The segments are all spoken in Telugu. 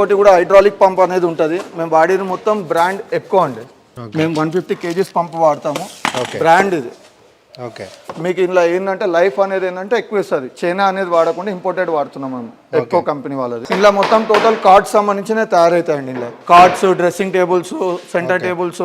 ఇంకోటి కూడా హైడ్రాలిక్ పంప్ అనేది ఉంటుంది. మేము వాడేది మొత్తం బ్రాండ్ ఎక్కువ అండి. మేము వన్ ఫిఫ్టీ కేజీస్ పంప్ వాడతాము. బ్రాండ్ ఇది. ఓకే. మీకు ఇలా ఏంటంటే లైఫ్ అనేది ఏంటంటే ఎక్కువ ఇస్తుంది. చైనా అనేది వాడకుండా ఇంపోర్టెడ్ వాడుతున్నాం మేము. ఎక్కువ కంపెనీ వాళ్ళది. ఇలా మొత్తం టోటల్ కార్డ్స్ సంబంధించిన తయారవుతాయండి ఇలా cots dressing tables center tables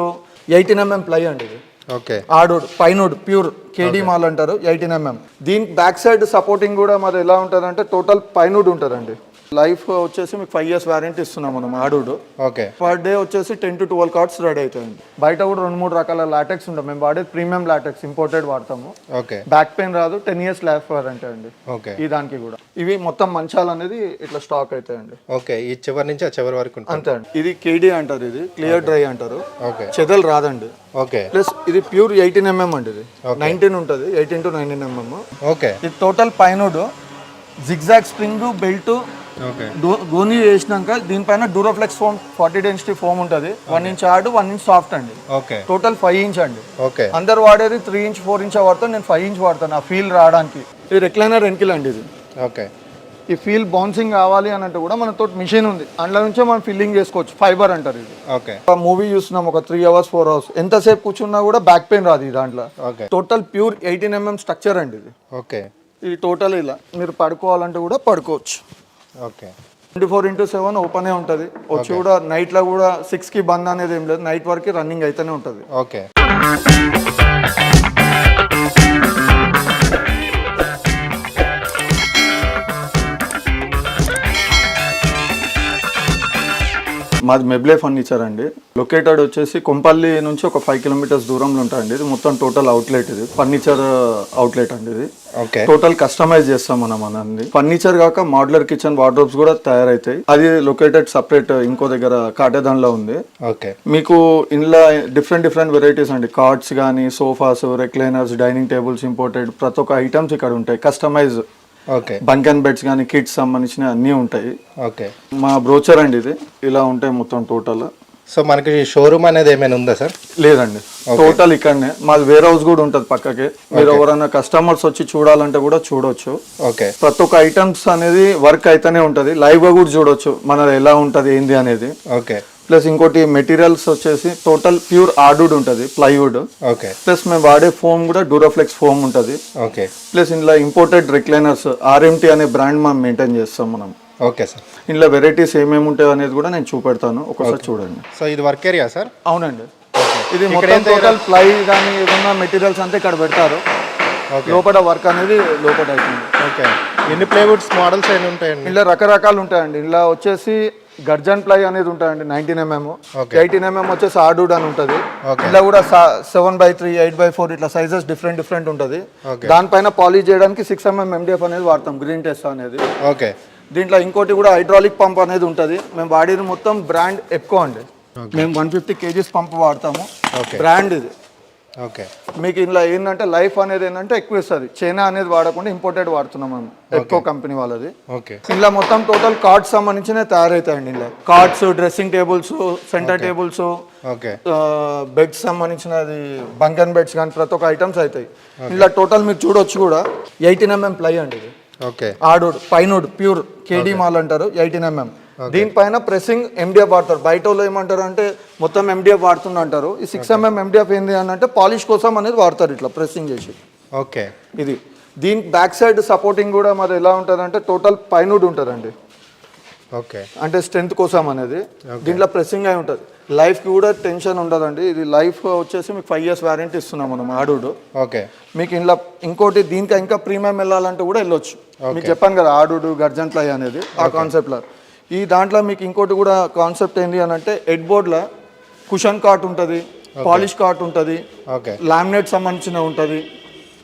eighteen MM ply అండి ఇది. Okay. Hardwood pinewood pure KD mall అంటారు ఎయిటీన్ ఎంఎం. దీనికి బ్యాక్ సైడ్ సపోర్టింగ్ కూడా మరి ఎలా ఉంటుంది అంటే టోటల్ పైనోడ్ ఉంటుందండి. లైఫ్ వచ్చేసి మీకు ఫైవ్ ఇయర్స్ వారంటీ ఇస్తున్నాం మనం ఆడోడ్. ఓకే. పర్ డే వచ్చేసి ten to twelve cots ready అవుతాయండి బయట కూడా రెండు మూడు రకాల లాటెక్స్ ఉంటాం మేము వాడేది ప్రీమియం లాటెక్స్ ఇంపోర్టెడ్ వాడతాము. ఓకే. బ్యాక్ పెయిన్ రాదు టెన్ ఇయర్స్ లైఫ్ వారంటీ అండి. ఓకే. ఈ దానికి కూడా. ఇవి మొత్తం మంచాలు అనేది ఇట్లా స్టాక్ అవుతాయండి ఓకే. ఈ చివరి నుంచి ఆ చివరి వరకు ఉంటుంది. అంతే అండి. ఇది కేడీ అంటారు ఇది. క్లియర్ డ్రై అంటారు. ఓకే. చెదలు రాదండి. ఓకే. ప్లస్ ఇది ప్యూర్ ఎయిటీన్ ఎంఎం అండి ఇది. నైన్టీన్ ఉంటుంది eighteen to nineteen MM okay. ఇది total pinewood. Zigzag spring belt గోని వేసినాక దీనిపైన Duroflex foam forty density foam ఉంటుంది. One inch hard one inch soft అండి. ఓకే టోటల్ ఫైవ్ ఇంచ్ అండి. ఓకే అందరు వాడేది త్రీ ఇంచ్ ఫోర్ ఇంచ్ వాడతాను నేను ఫైవ్ ఇంచ్ వాడతాను ఆ ఫీల్ రావడానికి. ఇది రెక్లైనర్ వెంకిల్ అండి ఇది. ఓకే ఈ ఫీల్ బౌన్సింగ్ కావాలి అని అంటే కూడా మనతో మిషన్ ఉంది. అందులో నుంచే మనం ఫిల్లింగ్ చేసుకోవచ్చు. ఫైబర్ అంటారు ఇది. ఓకే ఒక మూవీ చూస్తున్నాం ఒక త్రీ అవర్స్ ఫోర్ అవర్స్ ఎంతసేపు కూర్చున్నా కూడా బ్యాక్ పెయిన్ రాదు ఈ దాంట్లో. Okay total pure eighteen MM structure అండి ఇది. ఓకే ఇది టోటల్ ఇలా. మీరు పడుకోవాలంటే కూడా పడుకోవచ్చు. Okay. Twenty four into seven ఓపెనే ఉంటుంది. వచ్చి కూడా నైట్లో కూడా సిక్స్కి బంద్ అనేది ఏం లేదు. నైట్ వరకు రన్నింగ్ అయితేనే ఉంటుంది. ఓకే. మాది మెబ్లే ఫర్నిచర్ అండి. లొకేటెడ్ వచ్చేసి కొంపల్లి నుంచి ఒక ఫైవ్ కిలోమీటర్స్ దూరంలో ఉంటాయండి. ఇది మొత్తం టోటల్ అవుట్లెట్ ఇది. ఫర్నిచర్ అవుట్లెట్ అండి ఇది. ఓకే. టోటల్ కస్టమైజ్ చేస్తాం మనం అనండి ఫర్నిచర్ కాక మోడ్యులర్ కిచెన్ వార్డ్రోబ్స్ కూడా తయారైతాయి. అది లొకేటెడ్ సపరేట్ ఇంకో దగ్గర కాటేదాన్లో ఉంది. ఓకే. మీకు ఇంట్లో డిఫరెంట్ డిఫరెంట్ వెరైటీస్ అండి. కార్డ్స్ కానీ sofas recliners dining tables imported ప్రతి ఒక్క ఐటమ్స్ ఇక్కడ ఉంటాయి. Customize okay bunk and beds కానీ కిట్స్ సంబంధించిన అన్నీ ఉంటాయి. ఓకే మా బ్రోచర్ అండి ఇది. ఇలా ఉంటాయి మొత్తం టోటల్ సో మనకి షోరూమ్ అనేది ఏమైనా ఉందా సార్ లేదండి. టోటల్ ఇక్కడనే. మాది వేర్ హౌస్ కూడా ఉంటుంది పక్కకి. మీరు ఎవరైనా కస్టమర్స్ వచ్చి చూడాలంటే కూడా చూడొచ్చు. ఓకే ప్రతి ఒక్క ఐటమ్స్ అనేది వర్క్ అయితేనే ఉంటుంది. లైవ్గా కూడా చూడొచ్చు. మనది ఎలా ఉంటుంది ఏంది అనేది. ఓకే ప్లస్ ఇంకోటి మెటీరియల్స్ వచ్చేసి టోటల్ ప్యూర్ ఆర్డుడ్ ఉంటుంది ప్లైవుడ్. ఓకే. ప్లస్ మేము వాడే ఫోమ్ కూడా డూరోఫ్లెక్స్ ఫోమ్ ఉంటుంది. ఓకే. ప్లస్ ఇందులో ఇంపోర్టెడ్ రిక్లైనర్స్ ఆర్ఎంటీ అనే బ్రాండ్ మనం మెయింటైన్ చేస్తాం మనం. Okay sir. ఇందులో వెరైటీస్ ఏమేమి ఉంటాయి అనేది కూడా నేను చూపెడతాను. ఒకసారి చూడండి. సో ఇది వర్క్ ఏరియా సార్? అవునండి. ఇది మొత్తం టోటల్ ప్లై కానీ ఏదన్నా మెటీరియల్స్ అంతా ఇక్కడ పెడతారు. లోపల వర్క్ అనేది లోపల అవుతుంది. ఓకే. ఎన్ని ప్లేవుడ్స్ మోడల్స్ ఎన్ని ఉంటాయండి? ఇలా రకరకాలు ఉంటాయండి. ఇలా వచ్చేసి గర్జన్ ప్లై అనేది ఉంటాయండి నైన్టీన్ ఎంఎం. ఎయిటీన్ ఎంఎం వచ్చేసి ఆర్డూడ్ అని ఉంటుంది. ఇలా కూడా seven by three eight by four ఇట్లా సైజెస్ డిఫరెంట్ డిఫరెంట్ ఉంటుంది. దానిపైన పాలిష్ చేయడానికి సిక్స్ ఎంఎం ఎండిఎఫ్ అనేది వాడతాం గ్రీన్ టెస్ట్ అనేది. ఓకే దీంట్లో ఇంకోటి కూడా హైడ్రాలిక్ పంప్ అనేది ఉంటుంది. మేము వాడేది మొత్తం బ్రాండ్ ఎక్కువ అండి. మేము వన్ ఫిఫ్టీ కేజీస్ పంప్ వాడతాము. బ్రాండ్ ఇది. ఓకే. మీకు ఇలా ఏంటంటే లైఫ్ అనేది ఏంటంటే ఎక్కువ ఇస్తుంది. చైనా అనేది వాడకుండా ఇంపోర్టెడ్ వాడుతున్నాం మనం ఎక్కువ కంపెనీ వాళ్ళది. ఓకే. ఇలా మొత్తం టోటల్ కార్డ్స్ సంబంధించిన తయారవుతాయండి ఇలా cots dressing tables center tables okay. Beds సంబంధించినది బంకన్ బెడ్స్ కానీ ప్రతి ఒక్క ఐటమ్స్ అవుతాయి ఇలా టోటల్ మీరు చూడొచ్చు కూడా ఎయిటీన్ ఎంఎం ప్లై అండి ఇది. Okay. Hardwood pinewood pure KD mall అంటారు ఎయిటీన్ ఎంఎం. దీనిపైన ప్రెసింగ్ ఎండిఎఫ్ వాడతారు. బయట వాళ్ళు ఏమంటారు అంటే మొత్తం ఎండిఎఫ్ వాడుతున్నా అంటారు. ఈ సిక్స్ ఎంఎం ఎండిఎఫ్ ఏంది అని అంటే పాలిష్ కోసం అనేది వాడతారు ఇట్లా ప్రెసింగ్ చేసి. ఓకే ఇది. దీని బ్యాక్ సైడ్ సపోర్టింగ్ కూడా మరి ఎలా ఉంటుంది అంటే టోటల్ పైనుడ్ ఉంటుందండి. ఓకే అంటే స్ట్రెంత్ కోసం అనేది. దీంట్లో ప్రెస్సింగ్ అయి ఉంటుంది. లైఫ్కి కూడా టెన్షన్ ఉండదండి. ఇది లైఫ్ వచ్చేసి మీకు ఫైవ్ ఇయర్స్ వారంటీ ఇస్తున్నాం మనం ఆడుడు. ఓకే మీకు ఇంట్లో ఇంకోటి దీనికి ఇంకా ప్రీమియం వెళ్ళాలంటే కూడా వెళ్ళొచ్చు. మీకు చెప్పాను కదా ఆడుడు గర్జన్ ప్లై అనేది ఆ కాన్సెప్ట్లో ఈ దాంట్లో మీకు ఇంకోటి కూడా కాన్సెప్ట్ ఏంటి అని అంటే హెడ్ బోర్డ్లో కుషన్ కాట్ ఉంటుంది పాలిష్ కాట్ ఉంటుంది ఓకే. లామినేట్ సంబంధించిన ఉంటుంది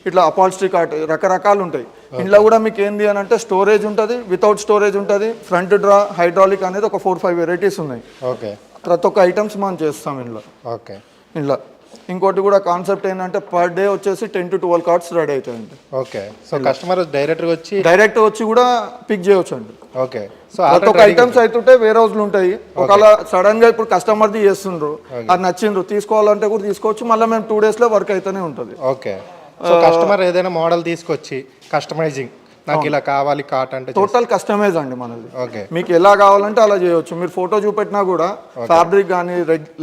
ఇట్లా అపాల్స్ట్రీ కార్ట్ రకరకాలు ఉంటాయి. ఇంట్లో కూడా మీకు ఏంది అని అంటే స్టోరేజ్ ఉంటుంది వితౌట్ స్టోరేజ్ ఉంటుంది ఫ్రంట్ డ్రా హైడ్రాలిక్ అనేది ఒక ఫోర్ ఫైవ్ వెరైటీస్ ఉన్నాయి. ఓకే. ప్రతి ఒక్క ఐటమ్స్ మనం చేస్తాం ఇంట్లో ఓకే. ఇంట్లో ఇంకోటి కూడా కాన్సెప్ట్ ఏంటంటే పర్ డే వచ్చేసి ten to twelve cots ready అవుతాయండి. ఓకే సో కస్టమర్ డైరెక్ట్గా వచ్చి డైరెక్ట్ వచ్చి కూడా పిక్ చేయొచ్చు అండి ఓకే సో ప్రతి ఒక్క ఐటమ్స్ అవుతుంటే వేరే హౌస్లు ఉంటాయి. ఒకవేళ సడన్గా ఇప్పుడు కస్టమర్ది చేస్తుండ్రు అది నచ్చిండ్రు తీసుకోవాలంటే కూడా తీసుకోవచ్చు మళ్ళీ మేము టూ డేస్లో వర్క్ అయితేనే ఉంటుంది. ఓకే సో కస్టమర్ ఏదైనా మోడల్ తీసుకొచ్చి కస్టమైజింగ్ నాకు ఇలా కావాలి కాట్ అంటే టోటల్ కస్టమైజ్ అండి మనది. ఓకే. మీకు ఎలా కావాలంటే అలా చేయొచ్చు. మీరు ఫోటో చూపెట్టినా కూడా ఫ్యాబ్రిక్ కానీ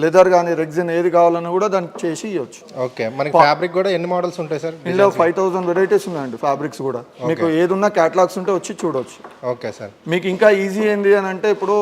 లెదర్ కానీ రెగ్జిన్ ఏది కావాలన్నా కూడా దానికి చేసి ఇవ్వచ్చు ఓకే. మనకి ఫ్యాబ్రిక్ కూడా ఎన్ని మోడల్స్ ఉంటాయి సార్? ఇందులో ఫైవ్ థౌసండ్ వెరైటీస్ ఉన్నాయండి ఫ్యాబ్రిక్స్ కూడా. మీకు ఏది ఉన్నా క్యాటలాగ్స్ ఉంటే వచ్చి చూడొచ్చు. Okay sir. మీకు ఇంకా ఈజీ ఏంటి అని అంటే ఇప్పుడు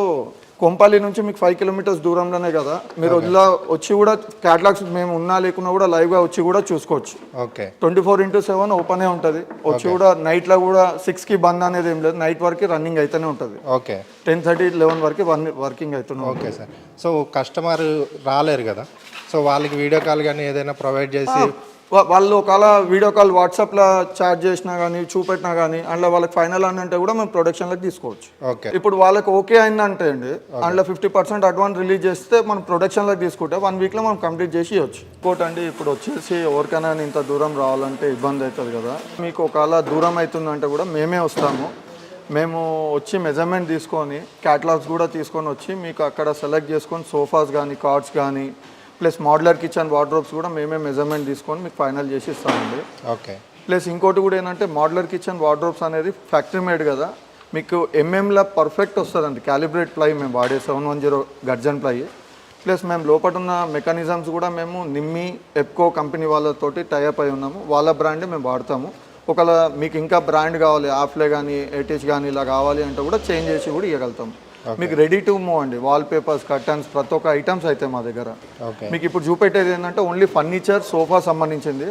కొంపల్లి నుంచి మీకు ఫైవ్ కిలోమీటర్స్ దూరంలోనే కదా. మీరు ఇలా వచ్చి కూడా క్యాటలాగ్స్ మేము ఉన్నా లేకున్నా కూడా లైవ్గా వచ్చి కూడా చూసుకోవచ్చు. Okay twenty four into seven ఓపెనే ఉంటుంది. వచ్చి కూడా నైట్లో కూడా సిక్స్కి బంద్ అనేది ఏం లేదు. నైట్ వరకు రన్నింగ్ అయితేనే ఉంటుంది. ఓకే టెన్ థర్టీ లెవెన్ వరకు వన్ వర్కింగ్ అవుతున్నాం ఓకే సార్ సో కస్టమర్ రాలేరు కదా. సో వాళ్ళకి వీడియో కాల్ కానీ ఏదైనా ప్రొవైడ్ చేసి వాళ్ళు ఒకవేళ వీడియో కాల్ వాట్సాప్లో చాట్ చేసినా కానీ చూపెట్టినా కానీ అందులో వాళ్ళకి ఫైనల్ అని అంటే కూడా మేము ప్రొడక్షన్లోకి తీసుకోవచ్చు. ఓకే. ఇప్పుడు వాళ్ళకి ఓకే అయిందంటే అండి అందులో ఫిఫ్టీ పర్సెంట్ అడ్వాన్స్ రిలీజ్ చేస్తే మనం ప్రొడక్షన్లోకి తీసుకుంటే వన్ వీక్లో మనం కంప్లీట్ చేసి ఇవ్వచ్చు. ఇంకోటి అండి ఇప్పుడు వచ్చేసి ఎవరికైనా ఇంత దూరం రావాలంటే ఇబ్బంది అవుతుంది కదా. మీకు ఒకవేళ దూరం అవుతుందంటే కూడా మేమే వస్తాము. మేము వచ్చి మెజర్మెంట్ తీసుకొని క్యాటలాగ్స్ కూడా తీసుకొని వచ్చి మీకు అక్కడ సెలెక్ట్ చేసుకొని సోఫాస్ కానీ కార్డ్స్ కానీ ప్లస్ మోడ్యులర్ కిచెన్ వార్డ్రోబ్స్ కూడా మేమే మెజర్మెంట్ తీసుకొని మీకు ఫైనల్ చేసి ఇస్తామండి. ఓకే. ప్లస్ ఇంకోటి కూడా ఏంటంటే మోడ్యులర్ కిచెన్ వార్డ్రోబ్స్ అనేది ఫ్యాక్టరీ మేడ్ కదా మీకు ఎంఎంలో పర్ఫెక్ట్ వస్తుందండి. క్యాలిబ్రేట్ ప్లై మేము వాడే seven one zero gurjan ply. Plus మేము లోపల ఉన్న మెకానిజమ్స్ కూడా మేము నిమ్మి ఎప్కో కంపెనీ వాళ్ళతోటి టైఅప్ అయి ఉన్నాము. వాళ్ళ బ్రాండ్ మేము వాడతాము. ఒకవేళ మీకు ఇంకా బ్రాండ్ కావాలి ఆఫ్లే కానీ ఏటీహెచ్ కానీ ఇలా కావాలి అంటే కూడా చేంజ్ చేసి కూడా ఇవ్వగలుగుతాం మీకు రెడీ టు మూవ్ అండి. వాల్ పేపర్స్ కర్టన్స్ ప్రతి ఒక్క ఐటమ్స్ అయితే మా దగ్గర. మీకు ఇప్పుడు చూపెట్టేది ఏంటంటే ఓన్లీ ఫర్నిచర్ సోఫా సంబంధించింది.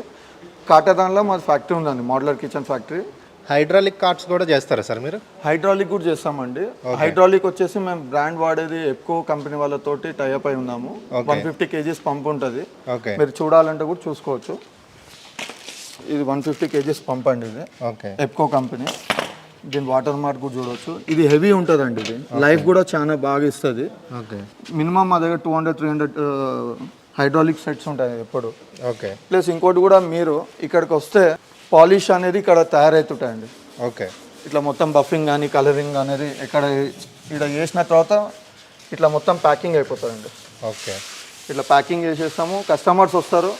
కాటదాన్లో మాది ఫ్యాక్టరీ ఉందండి modular kitchen factory hydraulic cots కూడా చేస్తారా సార్ మీరు? హైడ్రాలిక్ కూడా చేస్తామండి. హైడ్రాలిక్ వచ్చేసి మేము బ్రాండ్ వాడేది ఎప్కో కంపెనీ వాళ్ళతోటి టైఅప్ అయి ఉన్నాము. వన్ ఫిఫ్టీ కేజీస్ పంప్ ఉంటుంది. ఓకే మీరు చూడాలంటే కూడా చూసుకోవచ్చు. ఇది వన్ ఫిఫ్టీ కేజీస్ పంప్ అండి ఇది. ఎప్కో కంపెనీ దీని వాటర్ మార్క్ కూడా చూడవచ్చు ఇది హెవీ ఉంటుందండి ఇది. లైఫ్ కూడా చాలా బాగా ఇస్తుంది. ఓకే. మినిమం మా దగ్గర two hundred three hundred hydraulic sets ఉంటాయి ఎప్పుడు. ఓకే. ప్లస్ ఇంకోటి కూడా మీరు ఇక్కడికి వస్తే పాలిష్ అనేది ఇక్కడ తయారవుతుంటాయండి ఓకే. ఇట్లా మొత్తం బఫింగ్ కానీ కలరింగ్ అనేది ఇక్కడ ఇక్కడ చేసిన తర్వాత ఇట్లా మొత్తం ప్యాకింగ్ అయిపోతుందండి. ఓకే. ఇట్లా ప్యాకింగ్ చేసేస్తాము. కస్టమర్స్ వస్తారు.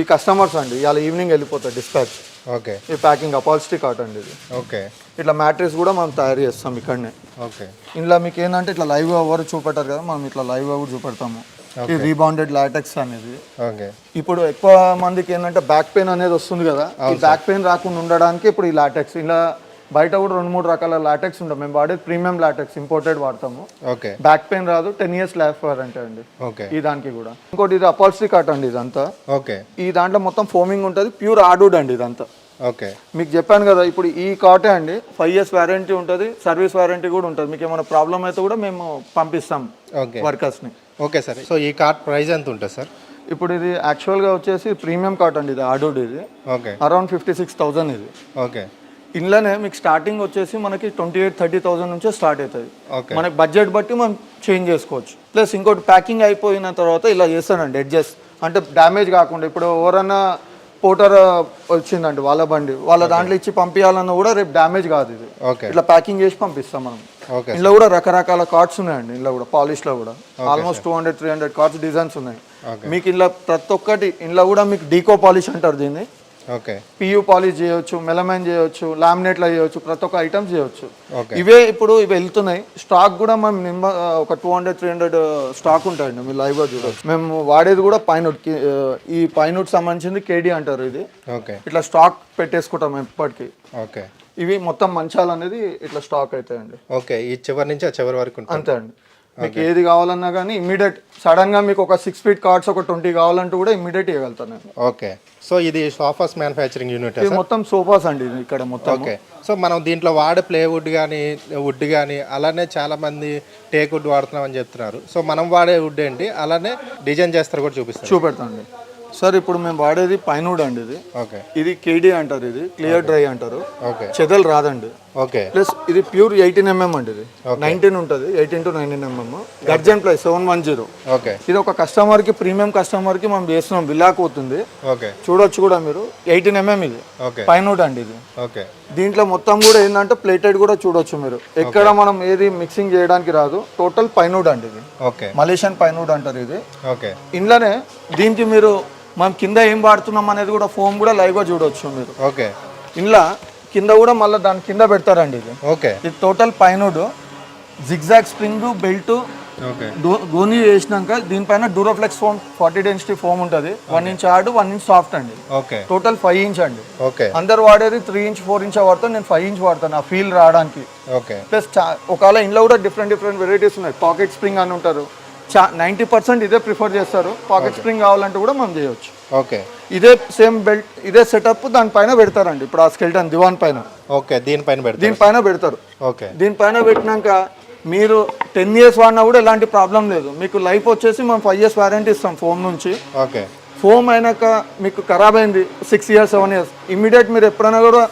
ఈ కస్టమర్స్ అండి ఇవాళ ఈవినింగ్ వెళ్ళిపోతారు డిస్పాచ్ ఓకే. ఈ ప్యాకింగ్ అపాల్స్టిక్ కాట్ అండి ఇది. ఓకే. ఇట్లా మ్యాట్రెస్ కూడా మనం తయారు చేస్తాం ఇక్కడనే. ఓకే. ఇందులో మీకు ఏంటంటే ఇట్లా లైవ్ ఎవరు చూపెట్టారు కదా మనం ఇట్లా లైవ్ కూడా చూపెడతాము. ఈ రీబౌండెడ్ లాటెక్స్ అనేది. ఓకే. ఇప్పుడు ఎక్కువ మందికి ఏంటంటే బ్యాక్ పెయిన్ అనేది వస్తుంది కదా ఈ బ్యాక్ పెయిన్ రాకుండా ఉండడానికి ఇప్పుడు ఈ లాటెక్స్ ఇలా బయట కూడా రెండు మూడు రకాల లాటెక్స్ ఉంటాయి. మేము వాడేది ప్రీమియం లాటెక్స్ ఇంపోర్టెడ్ వాడతాము. ఓకే. బ్యాక్ పెయిన్ రాదు టెన్ ఇయర్స్ లైఫ్ వారంటీ అండి. ఓకే. ఈ దానికి కూడా. ఇంకోటి ఇది అపాల్స్టిక్ కాట్ అండి ఇదంతా. ఓకే. ఈ దాంట్లో మొత్తం ఫోమింగ్ ఉంటుంది ప్యూర్ ఆర్డూడ్ అండి ఇదంతా. ఓకే. మీకు చెప్పాను కదా ఇప్పుడు ఈ కాటే అండి. ఫైవ్ ఇయర్స్ వారంటీ ఉంటుంది సర్వీస్ వారంటీ కూడా ఉంటుంది. మీకు ఏమైనా ప్రాబ్లం అయితే కూడా మేము పంపిస్తాం ఓకే. వర్కర్స్ని ఓకే సార్. సో ఈ కార్డ్ ప్రైస్ ఎంత ఉంటుంది సార్? ఇప్పుడు ఇది యాక్చువల్గా వచ్చేసి ప్రీమియం కాట్ అండి ఇది ఆర్డూడ్ ఇది. Okay. Around fifty six thousand ఇది. ఓకే. ఇంట్లోనే మీకు స్టార్టింగ్ వచ్చేసి మనకి ట్వంటీ ఎయిట్ థర్టీ థౌసండ్ నుంచే స్టార్ట్ అవుతుంది. మనకి బడ్జెట్ బట్టి మనం చేంజ్ చేసుకోవచ్చు. ప్లస్ ఇంకోటి ప్యాకింగ్ అయిపోయిన తర్వాత ఇలా చేస్తానండి అడ్జస్ట్ అంటే డ్యామేజ్ కాకుండా ఇప్పుడు ఎవరన్నా పోటర్ వచ్చిందండి వాళ్ళ బండి. వాళ్ళ దాంట్లో ఇచ్చి పంపించాలన్నా కూడా రేపు డ్యామేజ్ కాదు ఇది. ఇట్లా ప్యాకింగ్ చేసి పంపిస్తాం మనం. ఇందులో కూడా రకరకాల కార్డ్స్ ఉన్నాయండి ఇందులో కూడా పాలిష్లో కూడా. Almost two hundred three hundred cots designs ఉన్నాయి. మీకు ఇందులో ప్రతి ఒక్కటి ఇందులో కూడా మీకు డీకో పాలిష్ అంటారు దీన్ని. ఓకే. పియూ పాలిష్ చేయొచ్చు మెలమైన్ చేయొచ్చు లామినేట్లో చేయొచ్చు ప్రతి ఒక్క ఐటమ్స్ చేయొచ్చు. ఓకే. ఇవే ఇప్పుడు ఇవి వెళ్తున్నాయి. స్టాక్ కూడా మేము నిమ్మ ఒక two hundred three hundred stock ఉంటాయండి మీరు లైవ్గా చూడవచ్చు మేము వాడేది కూడా పైనుట్ ఈ పైనుట్ సంబంధించింది కేడీ అంటారు ఇది. ఓకే. ఇట్లా స్టాక్ పెట్టేసుకుంటాం ఎప్పటికీ ఓకే. ఇవి మొత్తం మంచాలు అనేది ఇట్లా స్టాక్ అవుతాయండి ఓకే. ఈ చివరి నుంచి ఆ చివరి వరకు అంతే అండి. మీకు ఏది కావాలన్నా కానీ ఇమ్మీడియట్ సడన్గా మీకు ఒక సిక్స్ ఫీట్ కార్డ్స్ ఒక ట్వంటీ కావాలంటూ కూడా ఇమ్మీడియట్ ఇవ్వగలుగుతాను ఓకే. సో ఇది సోఫాస్ మ్యానుఫ్యాక్చరింగ్ యూనిట్ ఇది మొత్తం సోఫాస్ అండి ఇది ఇక్కడ మొత్తం. ఓకే. సో మనం దీంట్లో వాడే ప్లేవుడ్ కానీ వుడ్ కానీ అలానే చాలా మంది టేక్ వుడ్ వాడుతున్నాం అని చెప్తున్నారు. సో మనం వాడే వుడ్ ఏంటి? అలానే డిజైన్ చేస్తారు కూడా చూపిస్తారు. చూపెడతాండి సార్ ఇప్పుడు మేము వాడేది పైనుడ్ అండి ఇది. ఓకే. ఇది కేడీ అంటారు ఇది క్లియర్ డ్రై అంటారు. ఓకే. చెదలు రాదండి. ఓకే. ప్లస్ ఇది ప్యూర్ ఎయిటీన్ ఎంఎం అండి ఇది. నైన్టీన్ ఉంటుంది eighteen to nineteen MM. Gurjan plus seven one zero. Okay. ఇది ఒక కస్టమర్కి ప్రీమియం కస్టమర్కి మనం చేస్తున్నాం విలాక్ అవుతుంది. ఓకే. చూడొచ్చు కూడా మీరు. ఎయిటీన్ ఎంఎం ఇది. ఓకే. పైనుడ్ అండి ఇది. ఓకే. దీంట్లో మొత్తం కూడా ఏంటంటే ప్లేటెడ్ కూడా చూడొచ్చు మీరు. ఎక్కడ మనం ఏది మిక్సింగ్ చేయడానికి రాదు. టోటల్ పైనుడ్ అండి ఇది. ఓకే. మలేషియన్ పైనుడ్ అంటారు ఇది. ఓకే. ఇంట్లోనే దీనికి మీరు మనం కింద ఏం వాడుతున్నాం అనేది కూడా ఫోమ్ కూడా లైవ్గా చూడొచ్చు మీరు. ఓకే. ఇంట్లో కింద కూడా మళ్ళీ దాని కింద పెడతారండి ఇది. ఓకే. ఇది total pinewood zigzag spring belt okay. గోని వేసినాక దీనిపైన Duroflex foam forty density foam ఉంటుంది. One inch hard one inch soft అండి. ఓకే. టోటల్ ఫైవ్ ఇంచ్ అండి. ఓకే. అందరు వాడేది త్రీ ఇంచ్ ఫోర్ ఇంచ్ వాడతాను నేను ఫైవ్ ఇంచ్ వాడతాను ఆ ఫీల్ రావడానికి. ఓకే. ప్లస్ ఒకవేళ ఇంట్లో కూడా డిఫరెంట్ డిఫరెంట్ వెరైటీస్ ఉన్నాయి. పాకెట్ స్ప్రింగ్ అని ఉంటారు. నైంటీ పర్సెంట్ ఇదే ప్రిఫర్ చేస్తారు. పాకెట్ స్ప్రింగ్ కావాలంటే కూడా మనం చేయొచ్చు. ఓకే. ఇదే సేమ్ బెల్ట్ ఇదే సెటప్ దానిపైన పెడతారండి. ఇప్పుడు ఆ స్కెల్టన్ దివాన్ పైన. ఓకే దీనిపైన పెడతారు. దీనిపైన పెడతారు. ఓకే. దీనిపైన పెట్టినాక మీరు టెన్ ఇయర్స్ వాడినా కూడా ఎలాంటి ప్రాబ్లం లేదు. మీకు లైఫ్ వచ్చేసి మనం ఫైవ్ ఇయర్స్ వారంటీ ఇస్తాం ఫోమ్ నుంచి. ఓకే. ఫోమ్ అయినాక మీకు ఖరాబ్ అయింది six years seven years immediate మీరు ఎప్పుడైనా కూడా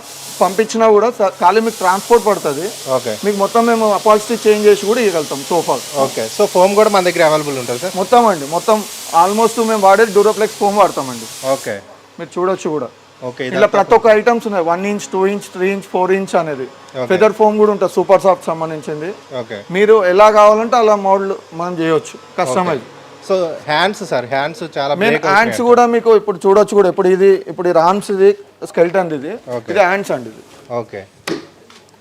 పంపించినా కూడా ఖాళీ మీకు ట్రాన్స్పోర్ట్ పడుతుంది. ఓకే. మీకు మొత్తం మేము అపాల్సిటీ చేంజ్ చేసి కూడా ఇవ్వగలుగుతాం సోఫా ఓకే. సో ఫోమ్ కూడా మన దగ్గర అవైలబుల్ ఉంటుంది సార్? మొత్తం అండి. మొత్తం ఆల్మోస్ట్ మేము వాడేది డూరోప్లెక్స్ ఫోమ్ వాడతామండి. ఓకే. మీరు చూడొచ్చు కూడా. ఓకే ఇలా ప్రతి ఒక్క ఐటమ్స్ ఉన్నాయి. One inch two inch three inch four inch అనేది. ఫెదర్ ఫోమ్ కూడా ఉంటుంది సూపర్ సాఫ్ట్ సంబంధించింది. ఓకే. మీరు ఎలా కావాలంటే అలా మోడల్ మనం చేయొచ్చు. Customize so hands sir hands చాలా మెయిన్ హ్యాండ్స్ కూడా మీకు ఇప్పుడు చూడొచ్చు కూడా. ఇప్పుడు ఇది ఇప్పుడు ఇది ఆర్మ్స్ ఇది స్కెల్టన్ ఇది. ఇది హ్యాండ్స్ అండి ఇది. ఓకే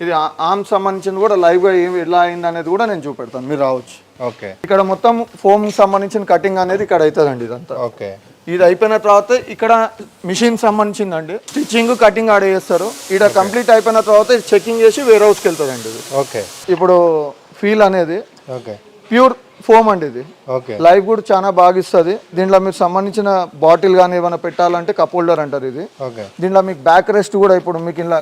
ఇది ఆర్మ్స్ సంబంధించింది కూడా లైవ్గా ఏమి ఎలా అయింది అనేది కూడా నేను చూపెడతాను. మీరు రావచ్చు. ఓకే ఇక్కడ మొత్తం ఫోమ్ సంబంధించిన కటింగ్ అనేది ఇక్కడ అవుతుందండి ఇదంతా. ఓకే ఇది అయిపోయిన తర్వాత ఇక్కడ మిషన్ సంబంధించిందండి. స్టిచ్చింగ్ కటింగ్ ఆడ చేస్తారు. ఇక్కడ కంప్లీట్ అయిపోయిన తర్వాత చెకింగ్ చేసి వేరే హౌస్కి వెళ్తుందండి ఇది. ఓకే ఇప్పుడు ఫీల్ అనేది ఓకే ప్యూర్ ఫోమ్ అండి ఇది. ఓకే. లైఫ్ కూడా చాలా బాగా ఇస్తుంది. దీంట్లో మీకు సంబంధించిన బాటిల్ కానీ ఏమైనా పెట్టాలంటే కప్ హోల్డర్ అంటారు ఇది. ఓకే. దీంట్లో మీకు బ్యాక్ రెస్ట్ కూడా ఇప్పుడు మీకు ఇలా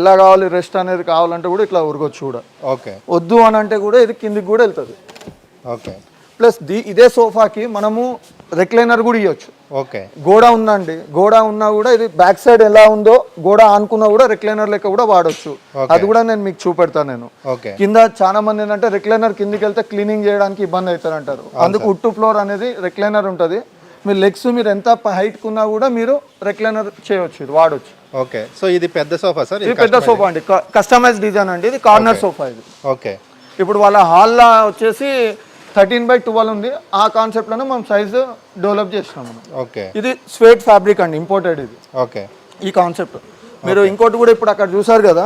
ఎలా కావాలి రెస్ట్ అనేది కావాలంటే కూడా ఇట్లా ఉరగొచ్చు కూడా. ఓకే. వద్దు అని అంటే కూడా ఇది కిందికి కూడా వెళ్తుంది. ఓకే. ప్లస్ దీ ఇదే సోఫాకి మనము రెక్లైనర్ కూడా ఇవ్వచ్చు ఓకే. గోడ ఉందండి. గోడ ఉన్నా కూడా ఇది బ్యాక్ సైడ్ ఎలా ఉందో గోడ ఆనుకున్నా కూడా రెక్లైనర్ లెక్క కూడా వాడొచ్చు. అది కూడా నేను మీకు చూపెడతాను నేను. ఓకే. కింద చాలా మంది ఏంటంటే రెక్లైనర్ కిందికి వెళ్తే క్లీనింగ్ చేయడానికి ఇబ్బంది అవుతారు అంటారు అందుకు ఉట్టు ఫ్లోర్ అనేది రెక్లైనర్ ఉంటుంది. మీ లెగ్స్ మీరు ఎంత హైట్ కున్నా కూడా మీరు రెక్లైనర్ చేయొచ్చు ఇది వాడొచ్చు. ఓకే. సో ఇది పెద్ద సోఫా సార్? ఇది పెద్ద సోఫా అండి. కస్టమైజ్ డిజైన్ అండి. ఇది కార్నర్ సోఫా ఇది. ఓకే. ఇప్పుడు వాళ్ళ హాల్లో వచ్చేసి థర్టీన్ బై ట్వెల్వ్ ఉంది. ఆ కాన్సెప్ట్లోనే మనం సైజు డెవలప్ చేసినాం మనం. ఓకే. ఇది స్వేట్ ఫ్యాబ్రిక్ అండి ఇంపోర్టెడ్ ఇది. ఓకే. ఈ కాన్సెప్ట్ మీరు ఇంకోటి కూడా ఇప్పుడు అక్కడ చూసారు కదా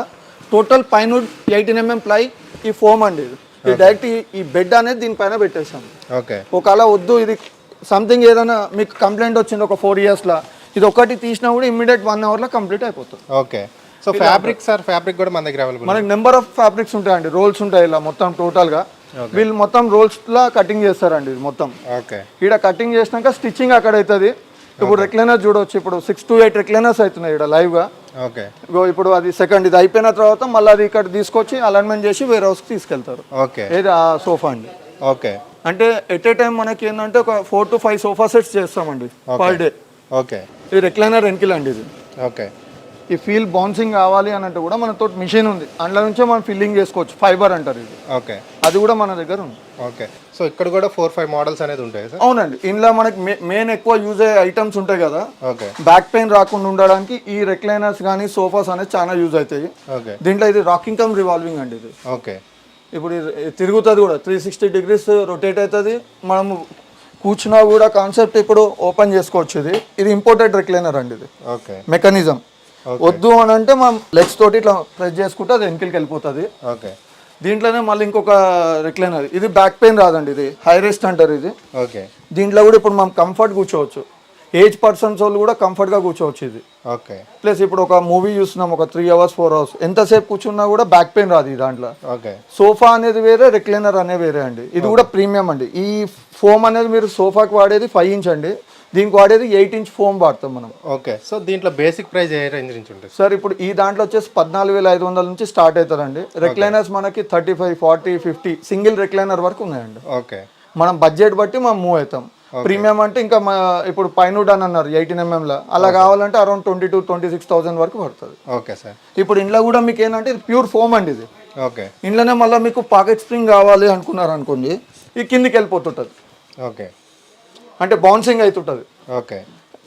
టోటల్ పైన ఎయిటీన్ ఎంఎం ప్లై ఈ ఫోమ్ అండి ఇది. ఇది డైరెక్ట్ ఈ- ఈ బెడ్ అనేది దీనిపైన పెట్టేసాం ఓకే. ఒకవేళ వద్దు ఇది సంథింగ్ ఏదైనా మీకు కంప్లైంట్ వచ్చింది ఒక ఫోర్ ఇయర్స్లో ఇది ఒకటి తీసినా కూడా ఇమ్మీడియట్ వన్ అవర్లో కంప్లీట్ అయిపోతుంది. Okay. So fabric sir fabric కూడా మన దగ్గర అవైలబుల్ మనకి నెంబర్ ఆఫ్ ఫ్యాబ్రిక్స్ ఉంటాయండి రోల్స్ ఉంటాయి ఇలా మొత్తం టోటల్గా వీళ్ళు మొత్తం రోల్స్లా కటింగ్ చేస్తారండి మొత్తం. ఓకే ఈడ కటింగ్ చేసినాక స్టిచ్చింగ్ అక్కడ అవుతుంది. ఇప్పుడు రెక్లైనర్ చూడవచ్చు ఇప్పుడు సిక్స్ టు ఎయిట్ రెక్లైనర్స్ అవుతున్నాయి ఇక్కడ లైవ్గా ఓకే ఇప్పుడు అది సెకండ్ ఇది అయిపోయిన తర్వాత మళ్ళీ అది ఇక్కడ తీసుకొచ్చి అలైన్మెంట్ చేసి వేరే హౌస్కి తీసుకెళ్తారు. ఓకే ఏది ఆ సోఫా అండి. ఓకే అంటే ఎట్ ఏ టైం మనకి ఏంటంటే ఒక four to five sofa sets చేస్తామండి పర్ డే ఓకే ఇది రెక్లైనర్ వెనకిల్ అండి ఇది. ఓకే ఈ ఫీల్ బౌన్సింగ్ కావాలి అని అంటే కూడా మనతో మిషన్ ఉంది. అందులో నుంచే మనం ఫిల్లింగ్ చేసుకోవచ్చు. ఫైబర్ అంటారు ఇది. ఓకే. అది కూడా మన దగ్గర ఉంది. ఓకే. సో ఇక్కడ కూడా ఫోర్ ఫైవ్ మోడల్స్ అనేది ఉంటాయి సార్? అవునండి. ఇందులో మనకి మెయిన్ ఎక్కువ యూజ్ అయ్యే ఐటమ్స్ ఉంటాయి కదా. ఓకే. బ్యాక్ పెయిన్ రాకుండా ఉండడానికి ఈ రెక్లైనర్స్ కానీ సోఫాస్ అనేది చాలా యూజ్ అవుతాయి. ఓకే. దీంట్లో ఇది రాకింగ్ కమ్ రివాల్వింగ్ అండి ఇది. ఓకే. ఇప్పుడు తిరుగుతుంది కూడా. త్రీ సిక్స్టీ డిగ్రీస్ రొటేట్ అవుతుంది. మనము కూర్చున్నా కూడా కాన్సెప్ట్ ఇప్పుడు ఓపెన్ చేసుకోవచ్చు ఇది. ఇది ఇంపోర్టెడ్ రెక్లైనర్ అండి ఇది. ఓకే. మెకానిజం. వద్దు అని అంటే మనం లెగ్స్ తోటి ఇట్లా ప్రెస్ చేసుకుంటే అది వెనకలికి వెళ్ళిపోతుంది. ఓకే దీంట్లోనే మళ్ళీ ఇంకొక రెక్లైనర్ ఇది బ్యాక్ పెయిన్ రాదండి ఇది. హై రెస్ట్ అంటారు ఇది. ఓకే దీంట్లో కూడా ఇప్పుడు మనం కంఫర్ట్ కూర్చోవచ్చు. ఏజ్ పర్సన్స్ వాళ్ళు కూడా కంఫర్ట్గా కూర్చోవచ్చు ఇది. ఓకే ప్లస్ ఇప్పుడు ఒక మూవీ చూస్తున్నాం ఒక త్రీ అవర్స్ ఫోర్ అవర్స్ ఎంతసేపు కూర్చున్నా కూడా బ్యాక్ పెయిన్ రాదు ఈ దాంట్లో. ఓకే సోఫా అనేది వేరే రెక్లైనర్ అనే వేరే అండి. ఇది కూడా ప్రీమియం అండి. ఈ ఫోమ్ అనేది మీరు సోఫాకి వాడేది ఫైవ్ ఇంచ్ అండి. దీనికి వాడేది ఎయిట్ ఇంచ్ ఫోమ్ వాడతాం మనం. ఓకే. సో దీంట్లో బేసిక్ ప్రైస్ ఏ రేంజ్ నుంచి ఉంటుంది? సార్ ఇప్పుడు ఈ దాంట్లో వచ్చేసి పద్నాలుగు వేల ఐదు వందల నుంచి స్టార్ట్ అవుతుందండి. రెక్లైనర్స్ మనకి thirty five forty fifty single recliner వరకు ఉన్నాయండి. ఓకే. మనం బడ్జెట్ బట్టి మనం మూవ్ అవుతాం. ప్రీమియం అంటే ఇంకా ఇప్పుడు పైనుడ్ అని అన్నారు ఎయిటీన్ ఎంఎంలో అలా కావాలంటే around twenty two twenty six thousand వరకు పడుతుంది. ఓకే సార్ ఇప్పుడు ఇంట్లో కూడా మీకు ఏంటంటే ఇది ప్యూర్ ఫోమ్ అండి ఇది. ఓకే. ఇంట్లోనే మళ్ళీ మీకు పాకెట్ స్ప్రింగ్ కావాలి అనుకున్నారు అనుకోండి ఈ కిందికి వెళ్ళిపోతుంటుంది. ఓకే. అంటే బౌన్సింగ్ అవుతుంటుంది ఓకే.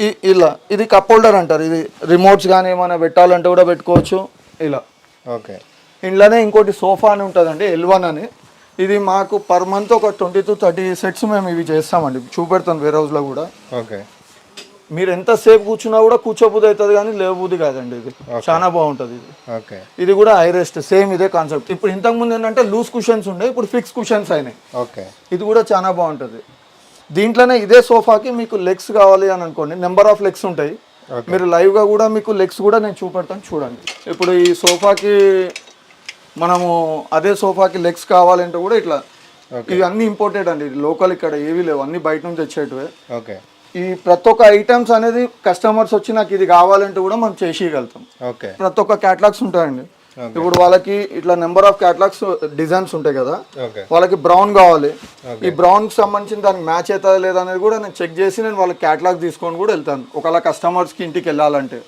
ఈ ఇలా ఇది కప్ హోల్డర్ అంటారు. ఇది రిమోట్స్ కానీ ఏమైనా పెట్టాలంటే కూడా పెట్టుకోవచ్చు. ఇలా. ఓకే. ఇంట్లోనే ఇంకోటి సోఫా అని ఉంటుందండి ఎల్ వన్ అని. ఇది మాకు పర్ మంత్ ఒక ట్వంటీ టు థర్టీ సెట్స్ మేము ఇవి చేస్తామండి. చూపెడతాను వేరే హౌస్లో కూడా. ఓకే. మీరు ఎంత సేపు కూర్చున్నా కూడా కూర్చోబుద్ధి అవుతుంది కానీ లేవబుద్ధి కాదండి ఇది. చాలా బాగుంటుంది ఇది. ఓకే. ఇది కూడా ఐరెస్ట్ సేమ్ ఇదే కాన్సెప్ట్ ఇప్పుడు ఇంతకు ముందు ఏంటంటే లూజ్ కుషన్స్ ఉండే ఇప్పుడు ఫిక్స్ కుషన్స్ అయినాయి. ఓకే. ఇది కూడా చాలా బాగుంటుంది. దీంట్లోనే ఇదే సోఫాకి మీకు లెగ్స్ కావాలి అని అనుకోండి నెంబర్ ఆఫ్ లెగ్స్ ఉంటాయి. మీరు లైవ్గా కూడా మీకు లెగ్స్ కూడా నేను చూపెడతాను చూడండి. ఇప్పుడు ఈ సోఫాకి మనము అదే సోఫాకి లెగ్స్ కావాలంటే కూడా ఇట్లా ఇవి అన్ని ఇంపోర్టెడ్ అండి. లోకల్ ఇక్కడ ఏవి లేవు అన్ని బయట నుంచి వచ్చేటివే. ఓకే ఈ ప్రతి ఒక్క ఐటమ్స్ అనేది కస్టమర్స్ వచ్చి నాకు ఇది కావాలంటే కూడా మనం చేసి ఇవ్వగలుగుతాం. ఓకే ప్రతి ఒక్క క్యాటలాగ్స్ ఉంటాయండి. ఇప్పుడు వాళ్ళకి ఇట్లా నెంబర్ ఆఫ్ క్యాటలాగ్స్ డిజైన్స్ ఉంటాయి కదా. వాళ్ళకి బ్రౌన్ కావాలి. ఈ బ్రౌన్కి సంబంధించిన దానికి మ్యాచ్ అవుతుందా లేదా అనేది కూడా నేను చెక్ చేసి నేను వాళ్ళకి క్యాటలాగ్ తీసుకొని కూడా వెళ్తాను. ఒకవేళ కస్టమర్స్కి ఇంటికి వెళ్ళాలంటే.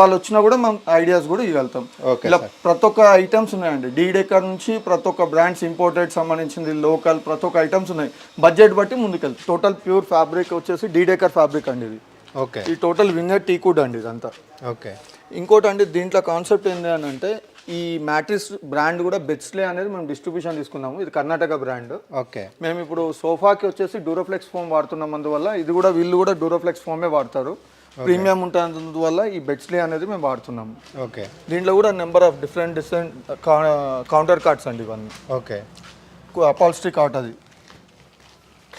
వాళ్ళు వచ్చినా కూడా మనం ఐడియాస్ కూడా ఇవ్వగలుగుతాం. ఇలా ప్రతి ఒక్క ఐటమ్స్ ఉన్నాయండి. డీడెకర్ నుంచి ప్రతి ఒక్క బ్రాండ్స్ ఇంపోర్టెడ్ సంబంధించింది లోకల్ ప్రతి ఒక్క ఐటమ్స్ ఉన్నాయి. బడ్జెట్ బట్టి ముందుకెళ్తాం. టోటల్ ప్యూర్ ఫ్యాబ్రిక్ వచ్చేసి డీడెకర్ ఫ్యాబ్రిక్ అండి ఇది. ఓకే ఈ టోటల్ వింగర్ టీకుడ్ అండి ఇదంతా. ఓకే ఇంకోటి అండి దీంట్లో కాన్సెప్ట్ ఏంటి అని అంటే ఈ మ్యాట్రిస్ బ్రాండ్ కూడా బెస్ట్లే అనేది మేము డిస్ట్రిబ్యూషన్ తీసుకున్నాము. ఇది కర్ణాటక బ్రాండ్. ఓకే. మేము ఇప్పుడు సోఫాకి వచ్చేసి డూరోఫ్లెక్స్ ఫోమ్ వాడుతున్నాం అందువల్ల ఇది కూడా వీళ్ళు కూడా డూరోఫ్లెక్స్ ఫోమే వాడతారు. ప్రీమియం ఉంటున్నందువల్ల ఈ బెడ్స్లే అనేది మేము వాడుతున్నాము. ఓకే. దీంట్లో కూడా number of different different counter cards అండి ఇవన్నీ. ఓకే. అపాల్స్ట్రీ కార్ట్ అది.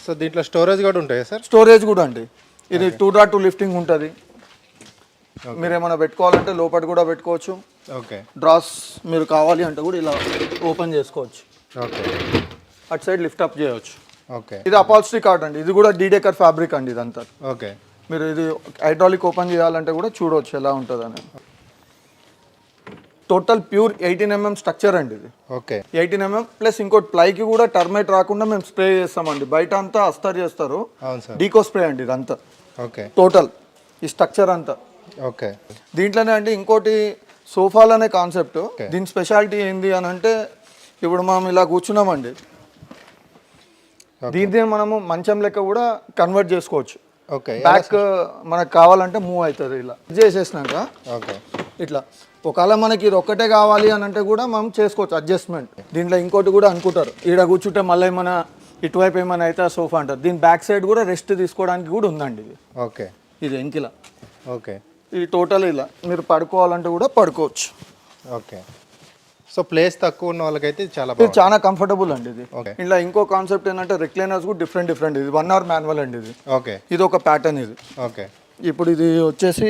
సో దీంట్లో స్టోరేజ్ కూడా ఉంటాయి సార్? స్టోరేజ్ కూడా అండి. ఇది టూ డాట్ టూ లిఫ్టింగ్ ఉంటుంది. మీరు ఏమైనా పెట్టుకోవాలంటే లోపల కూడా పెట్టుకోవచ్చు. ఓకే డ్రాస్ మీరు కావాలి అంటే కూడా ఇలా ఓపెన్ చేసుకోవచ్చు. ఓకే అటు సైడ్ లిఫ్ట్ అప్ చేయవచ్చు. ఓకే ఇది అపాల్స్ట్రీ కార్డ్ అండి. ఇది కూడా డీడేకర్ ఫ్యాబ్రిక్ అండి ఇదంతా. ఓకే మీరు ఇది హైడ్రాలిక్ ఓపెన్ చేయాలంటే కూడా చూడవచ్చు ఎలా ఉంటుంది అని total pure eighteen MM structure అండి ఇది. ఓకే ఎయిటీన్ ఎంఎం ప్లస్ ఇంకోటి ప్లైకి కూడా టర్మైట్ రాకుండా మేము స్ప్రే చేస్తామండి. బయట అంతా అస్తర్ చేస్తారు. డీకో స్ప్రే అండి ఇదంతా. ఓకే టోటల్ ఈ స్ట్రక్చర్ అంతా. ఓకే. దీంట్లోనే అండి ఇంకోటి సోఫాలనే కాన్సెప్ట్. దీని స్పెషాలిటీ ఏంది అని అంటే ఇప్పుడు మనం ఇలా కూర్చున్నామండి. దీన్ని మనము మంచం లెక్క కూడా కన్వర్ట్ చేసుకోవచ్చు. ఓకే. బ్యాక్ మనకు కావాలంటే మూవ్ అవుతుంది ఇలా. చేసేసినాక ఓకే. ఇట్లా. ఒకవేళ మనకి ఇది ఒక్కటే కావాలి అని అంటే కూడా మనం చేసుకోవచ్చు అడ్జస్ట్మెంట్. దీంట్లో ఇంకోటి కూడా అనుకుంటారు. ఈడ కూర్చుంటే మళ్ళీ ఏమైనా ఇటువైపు ఏమైనా అయితే సోఫా అంటారు. దీని బ్యాక్ సైడ్ కూడా రెస్ట్ తీసుకోవడానికి కూడా ఉందండి ఇది. ఓకే. ఇది ఎంకిలా ఓకే. ఇది టోటల్ ఇలా. మీరు పడుకోవాలంటే కూడా పడుకోవచ్చు. ఓకే. సో ప్లేస్ తక్కువ ఉన్న వాళ్ళకైతే ఇది చాలా ఇది బాగుంది చాలా కంఫర్టబుల్ అండి ఇది. ఓకే. ఇలా ఇంకో కాన్సెప్ట్ ఏంటంటే రిక్లైనర్స్ కూడా డిఫరెంట్ డిఫరెంట్ ఇది. వన్ అవర్ మాన్యువల్ అండి ఇది. ఓకే. ఇది ఒక ప్యాటర్న్ ఇది. ఓకే. ఇప్పుడు ఇది వచ్చేసి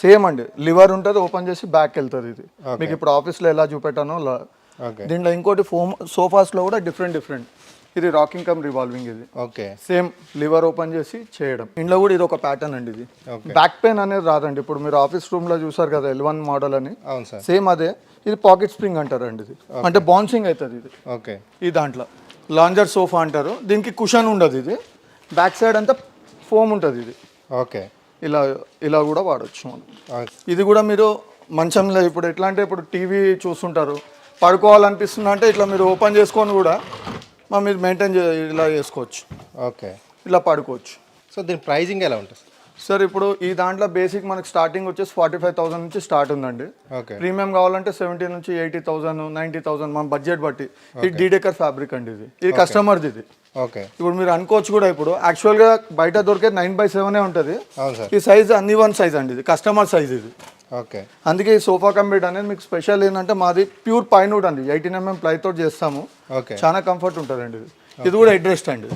సేమ్ అండి. లివర్ ఉంటుంది ఓపెన్ చేసి బ్యాక్ వెళ్తుంది ఇది. మీకు ఇప్పుడు ఆఫీస్లో ఎలా చూపెట్టానో దీంట్లో ఇంకోటి ఫోమ్ సోఫాస్లో కూడా డిఫరెంట్ డిఫరెంట్ ఇది రాకింగ్ కమ్ రివాల్వింగ్ ఇది. ఓకే. సేమ్ లివర్ ఓపెన్ చేసి చేయడం. ఇంట్లో కూడా ఇది ఒక ప్యాటర్న్ అండి ఇది. బ్యాక్ పెయిన్ అనేది రాదండి. ఇప్పుడు మీరు ఆఫీస్ రూమ్లో చూసారు కదా ఎల్ వన్ మోడల్ అని. సేమ్ అదే. ఇది పాకెట్ స్ప్రింగ్ అంటారండి ఇది. అంటే బౌన్సింగ్ అవుతుంది ఇది. ఓకే. ఈ దాంట్లో. లాంజర్ సోఫా అంటారు. దీనికి కుషన్ ఉండదు ఇది. బ్యాక్ సైడ్ అంతా ఫోమ్ ఉంటుంది ఇది. ఓకే. ఇలా ఇలా కూడా వాడచ్చు మనం. ఇది కూడా మీరు మంచంలో ఇప్పుడు ఎట్లా అంటే ఇప్పుడు టీవీ చూస్తుంటారు. పడుకోవాలనిపిస్తుంది అంటే ఇట్లా మీరు ఓపెన్ చేసుకొని కూడా మా మీరు మెయింటైన్ ఇలా చేసుకోవచ్చు. ఓకే ఇలా పడుకోవచ్చు. సో దీని ప్రైజింగ్ ఎలా ఉంటుంది? సార్ ఇప్పుడు ఈ దాంట్లో బేసిక్ మనకి స్టార్టింగ్ వచ్చేసి ఫార్టీ ఫైవ్ థౌసండ్ నుంచి స్టార్ట్ ఉందండి. ఓకే. ప్రీమియం కావాలంటే సెవెంటీ నుంచి ఎయిటీ థౌసండ్ నైంటీ థౌసండ్ మన బడ్జెట్ బట్టి. ఇది డీడెకర్ ఫ్యాబ్రిక్ అండి ఇది. ఇది కస్టమర్ది ఇది. ఓకే. ఇప్పుడు మీరు అనుకోవచ్చు కూడా ఇప్పుడు యాక్చువల్గా బయట దొరికేది నైన్ బై సెవెనే ఉంటుంది. ఈ సైజ్ అన్ని వన్ సైజ్ అండి ఇది. కస్టమర్ సైజ్ ఇది. ఓకే. అందుకే ఈ సోఫా కంబెడ్ అనేది మీకు స్పెషల్ ఏంటంటే మాది ప్యూర్ పైనుడ్ అండి. ఎయిటీన్ ఎంఎం ప్లైతో చేస్తాము. ఓకే. చాలా కంఫర్ట్ ఉంటుందండి ఇది. ఇది కూడా హెడ్ రెస్ట్ అండి.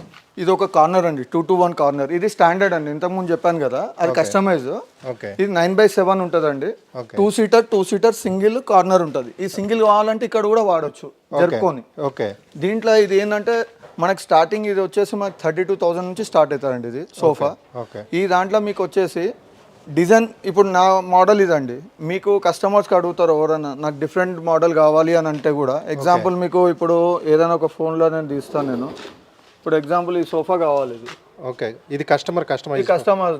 ఇది ఒక కార్నర్ అండి. Two two one corner. ఇది స్టాండర్డ్ అండి. ఇంతకుముందు చెప్పాను కదా అది కస్టమైజ్ ఇది నైన్ బై సెవెన్ ఉంటుందండి. Two seater two seater single corner ఉంటుంది. ఈ సింగిల్ కావాలంటే ఇక్కడ కూడా వాడచ్చు జరుపుకొని. ఓకే. దీంట్లో ఇది ఏంటంటే మనకి స్టార్టింగ్ ఇది వచ్చేసి మనకి థర్టీ టూ థౌసండ్ నుంచి స్టార్ట్ అవుతారండి ఇది సోఫా. ఈ దాంట్లో మీకు వచ్చేసి డిజైన్ ఇప్పుడు నా మోడల్ ఇదండి. మీకు కస్టమర్స్కి అడుగుతారు ఎవరైనా నాకు డిఫరెంట్ మోడల్ కావాలి అని అంటే కూడా ఎగ్జాంపుల్ మీకు ఇప్పుడు ఏదైనా ఒక ఫోన్లో నేను తీస్తాను నేను. ఇప్పుడు ఎగ్జాంపుల్ ఈ సోఫా కావాలి ఇది. ఓకే. ఇది కస్టమర్ ఈ కస్టమైజ్. కస్టమర్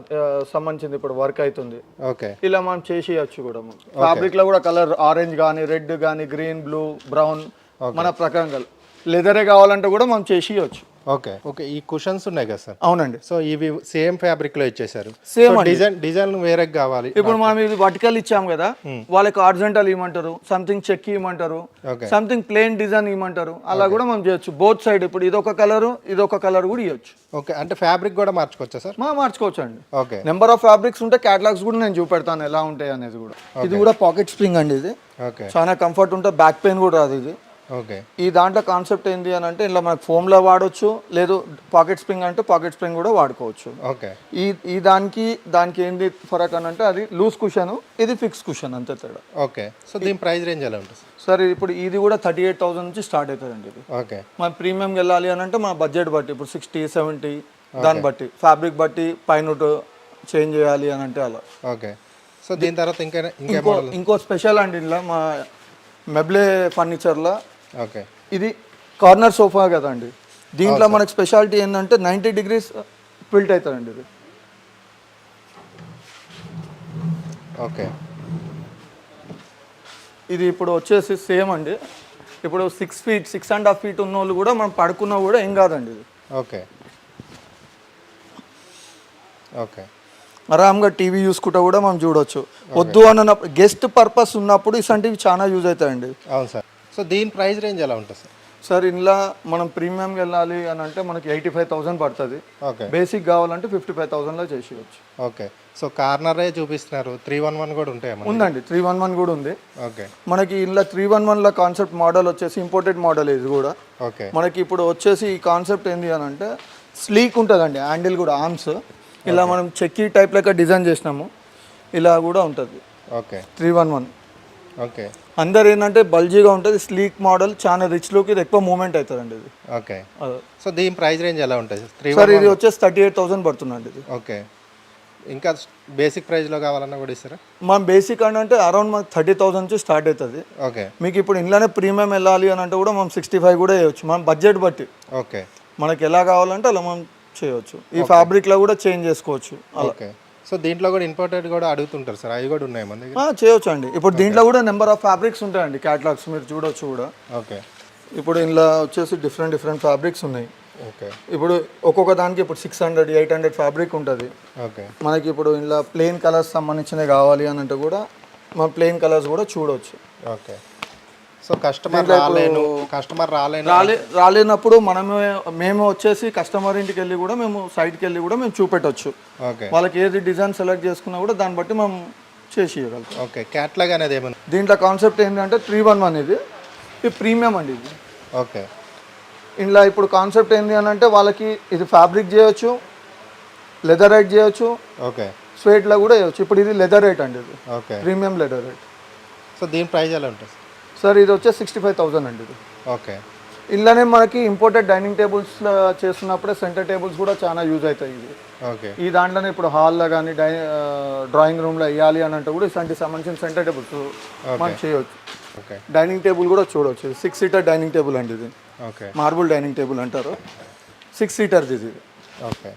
సంబంధించింది ఇప్పుడు వర్క్ అవుతుంది. ఓకే. ఇలా మనం చేసి ఇవ్వచ్చు కూడా ఫ్యాబ్రిక్లో కూడా కలర్ ఆరెంజ్ కానీ రెడ్ కానీ గ్రీన్ బ్లూ బ్రౌన్ మన ప్రకారం లెదరే కావాలంటే కూడా మనం చేసి ఇవ్వచ్చు ఓకే. ఓకే ఈ కుషన్స్ ఉన్నాయి కదా సార్? అవునండి. సో ఇవి సేమ్ ఫ్యాబ్రిక్లో ఇచ్చేసారు Same సో అండి. డిజైన్ డిజైన్ వేరే కావాలి ఇప్పుడు మనం ఇది వర్టికల్ ఇచ్చాం కదా వాళ్ళకి ఆర్జెంటల్ ఇవ్వమంటారు సంథింగ్ చెక్ ఇవ్వమంటారు Okay. సంథింగ్ ప్లేన్ డిజైన్ ఇవ్వమంటారు. అలా కూడా మనం చేయొచ్చు. బోత్ సైడ్ ఇప్పుడు ఇదొక కలర్ ఇదొక కలర్ కూడా ఇవ్వచ్చు. ఓకే అంటే ఫ్యాబ్రిక్ కూడా మార్చుకోవచ్చా సార్? మా మార్చుకోవచ్చు అండి ఓకే నెంబర్ ఆఫ్ ఫ్యాబ్రిక్స్ ఉంటే క్యాటలాగ్స్ కూడా నేను చూపెడతాను ఎలా ఉంటాయి అనేది కూడా. ఇది కూడా పాకెట్ స్ప్రింగ్ అండి ఇది. ఓకే చాలా కంఫర్ట్ ఉంటుంది బ్యాక్ పెయిన్ కూడా రాదు ఇది. ఓకే. ఈ దాంట్లో కాన్సెప్ట్ ఏంటి అని అంటే ఇలా మనకు ఫోమ్లో వాడొచ్చు లేదు పాకెట్ స్ప్రింగ్ అంటే పాకెట్ స్ప్రింగ్ కూడా వాడుకోవచ్చు. ఓకే. ఈ ఈ దానికి దానికి ఏంది ఫరక్ అని అంటే అది లూజ్ కుషన్ ఇది ఫిక్స్ కుషన్ అంతే తేడా. ఓకే. సో దీని ప్రైస్ రేంజ్ ఎలా ఉంటుంది? సార్ ఇప్పుడు ఇది కూడా థర్టీ ఎయిట్ థౌసండ్ నుంచి స్టార్ట్ అవుతుందండి ఇది. ఓకే. మన ప్రీమియం వెళ్ళాలి అని అంటే మన బడ్జెట్ బట్టి ఇప్పుడు సిక్స్టీ సెవెంటీ దాన్ని బట్టి ఫ్యాబ్రిక్ బట్టి పైన చేంజ్ చేయాలి అని అంటే అలా. ఓకే. సో దీని తర్వాత ఇంకా ఇంకే ఇంకో ఇంకో స్పెషల్ అండి ఇలా మా మెబ్లే ఫర్నిచర్లో ఓకే. ఇది కార్నర్ సోఫా కదండి. దీంట్లో మనకి స్పెషాలిటీ ఏంటంటే నైంటీ డిగ్రీస్ ఫిల్ట్ అవుతుందండి ఇది. ఓకే. ఇది ఇప్పుడు వచ్చేసి సేమ్ అండి. ఇప్పుడు six feet six and half feet ఉన్న వాళ్ళు కూడా మనం పడుకున్నా కూడా ఏం కాదండి ఇది. ఓకే. ఓకే. ఆరామ్గా టీవీ చూసుకుంటా కూడా మనం చూడొచ్చు. వద్దు అన్నప్పుడు గెస్ట్ పర్పస్ ఉన్నప్పుడు ఇలాంటివి చాలా యూజ్ అవుతాయండి. అవును సార్. సో దీని ప్రైస్ రేంజ్ ఎలా ఉంటుంది సార్ సార్ ఇంట్లో మనం ప్రీమియంకి వెళ్ళాలి అని అంటే మనకి ఎయిటీ ఫైవ్ థౌసండ్ పడుతుంది. ఓకే బేసిక్ కావాలంటే ఫిఫ్టీ ఫైవ్ థౌసండ్లో చేసేయచ్చు. ఓకే సో కార్నరే చూపిస్తున్నారు. త్రీ వన్ వన్ కూడా ఉంటాయమ్మా ఉందండి. త్రీ వన్ వన్ కూడా ఉంది. ఓకే మనకి ఇంట్లో త్రీ వన్ వన్లో కాన్సెప్ట్ మోడల్ వచ్చేసి ఇంపోర్టెడ్ మోడల్ ఇది కూడా. ఓకే మనకి ఇప్పుడు వచ్చేసి ఈ కాన్సెప్ట్ ఏంటి అని అంటే స్లీక్ ఉంటుందండి. హ్యాండిల్ కూడా ఆర్మ్స్ ఇలా మనం చెక్కీ టైప్ లెక్క డిజైన్ చేసినాము. ఇలా కూడా ఉంటుంది. Okay three one one okay. అందరు ఏంటంటే బల్జీగా ఉంటుంది స్లీక్ మోడల్ చాలా రిచ్ లుక్ ఇది ఎక్కువ మూమెంట్ అవుతుందండి ఇది. ఓకే. సో దీని ప్రైస్ రేంజ్ ఎలా ఉంటుంది? సార్ ఇది వచ్చేసి థర్టీ ఎయిట్ థౌసండ్ పడుతుందండి ఇది. ఓకే. ఇంకా బేసిక్ ప్రైస్లో కావాలన్నా కూడా ఇస్తారా? మన బేసిక్ అని అంటే అరౌండ్ మనకి థర్టీ థౌసండ్ నుంచి స్టార్ట్ అవుతుంది. ఓకే. మీకు ఇప్పుడు ఇంట్లోనే ప్రీమియం వెళ్ళాలి అని అంటే కూడా మనం సిక్స్టీ ఫైవ్ కూడా వేయచ్చు మన బడ్జెట్ బట్టి. ఓకే. మనకి ఎలా కావాలంటే అలా మనం చేయవచ్చు ఈ ఫ్యాబ్రిక్లో కూడా చేంజ్ చేసుకోవచ్చు. ఓకే. సో దీంట్లో కూడా ఇంపార్టెంట్ కూడా అడుగుతుంటారు సార్ అవి కూడా ఉన్నాయి మన దగ్గర? చేయొచ్చు అండి ఇప్పుడు దీంట్లో కూడా నెంబర్ ఆఫ్ ఫ్యాబ్రిక్స్ ఉంటాయండి క్యాటలాగ్స్ మీరు చూడొచ్చు కూడా. ఓకే. ఇప్పుడు ఇందులో వచ్చేసి డిఫరెంట్ డిఫరెంట్ ఫ్యాబ్రిక్స్ ఉన్నాయి. ఓకే. ఇప్పుడు ఒక్కొక్క దానికి ఇప్పుడు six hundred eight hundred fabric ఉంటుంది. ఓకే. మనకి ఇప్పుడు ఇందులో ప్లెయిన్ కలర్స్ సంబంధించినవి కావాలి అని అంటే కూడా మన ప్లెయిన్ కలర్స్ కూడా చూడవచ్చు ఓకే. సో కస్టమర్ రాలేను కస్టమర్ రాలేను. రాలే రాలేనప్పుడు మనమే మేము వచ్చేసి కస్టమర్ ఇంటికి వెళ్ళి కూడా మేము సైట్కి వెళ్ళి కూడా మేము చూపెట్టవచ్చు ఓకే. వాళ్ళకి ఏది డిజైన్ సెలెక్ట్ చేసుకున్నా కూడా దాన్ని బట్టి మనం చేసి ఇవ్వగలుగుతాం ఓకే క్యాట్లాగ్ అనేది ఏమన్నా? దీంట్లో కాన్సెప్ట్ ఏంటంటే త్రీ వన్ వన్ ఇది ఇది ప్రీమియం అండి ఇది. ఓకే. ఇందులో ఇప్పుడు కాన్సెప్ట్ ఏంటి అని అంటే వాళ్ళకి ఇది ఫ్యాబ్రిక్ చేయొచ్చు లెదర్ రైట్ చేయొచ్చు ఓకే. స్వేట్లో కూడా చేయొచ్చు. ఇప్పుడు ఇది లెదర్ రైట్ అండి ఇది. ఓకే. Premium leatherette. సో దీని ప్రైస్ ఎలా ఉంటుంది? సార్ ఇది వచ్చేసి సిక్స్టీ ఫైవ్ థౌసండ్ అండి ఇది. ఓకే. ఇందులోనే మనకి ఇంపోర్టెడ్ డైనింగ్ టేబుల్స్ చేస్తున్నప్పుడే సెంటర్ టేబుల్స్ కూడా చాలా యూజ్ అవుతాయి ఇది ఓకే. ఈ దాంట్లోనే ఇప్పుడు హాల్లో కానీ డై డ్రాయింగ్ రూమ్లో వేయాలి అని అంటే కూడా ఇలాంటి సంబంధించిన సెంటర్ టేబుల్స్ మనం చేయవచ్చు ఓకే. డైనింగ్ టేబుల్ కూడా చూడవచ్చు సిక్స్ సీటర్ డైనింగ్ టేబుల్ అండి ఇది. ఓకే. మార్బుల్ డైనింగ్ టేబుల్ అంటారు. సిక్స్ సీటర్ది ఇది. ఓకే.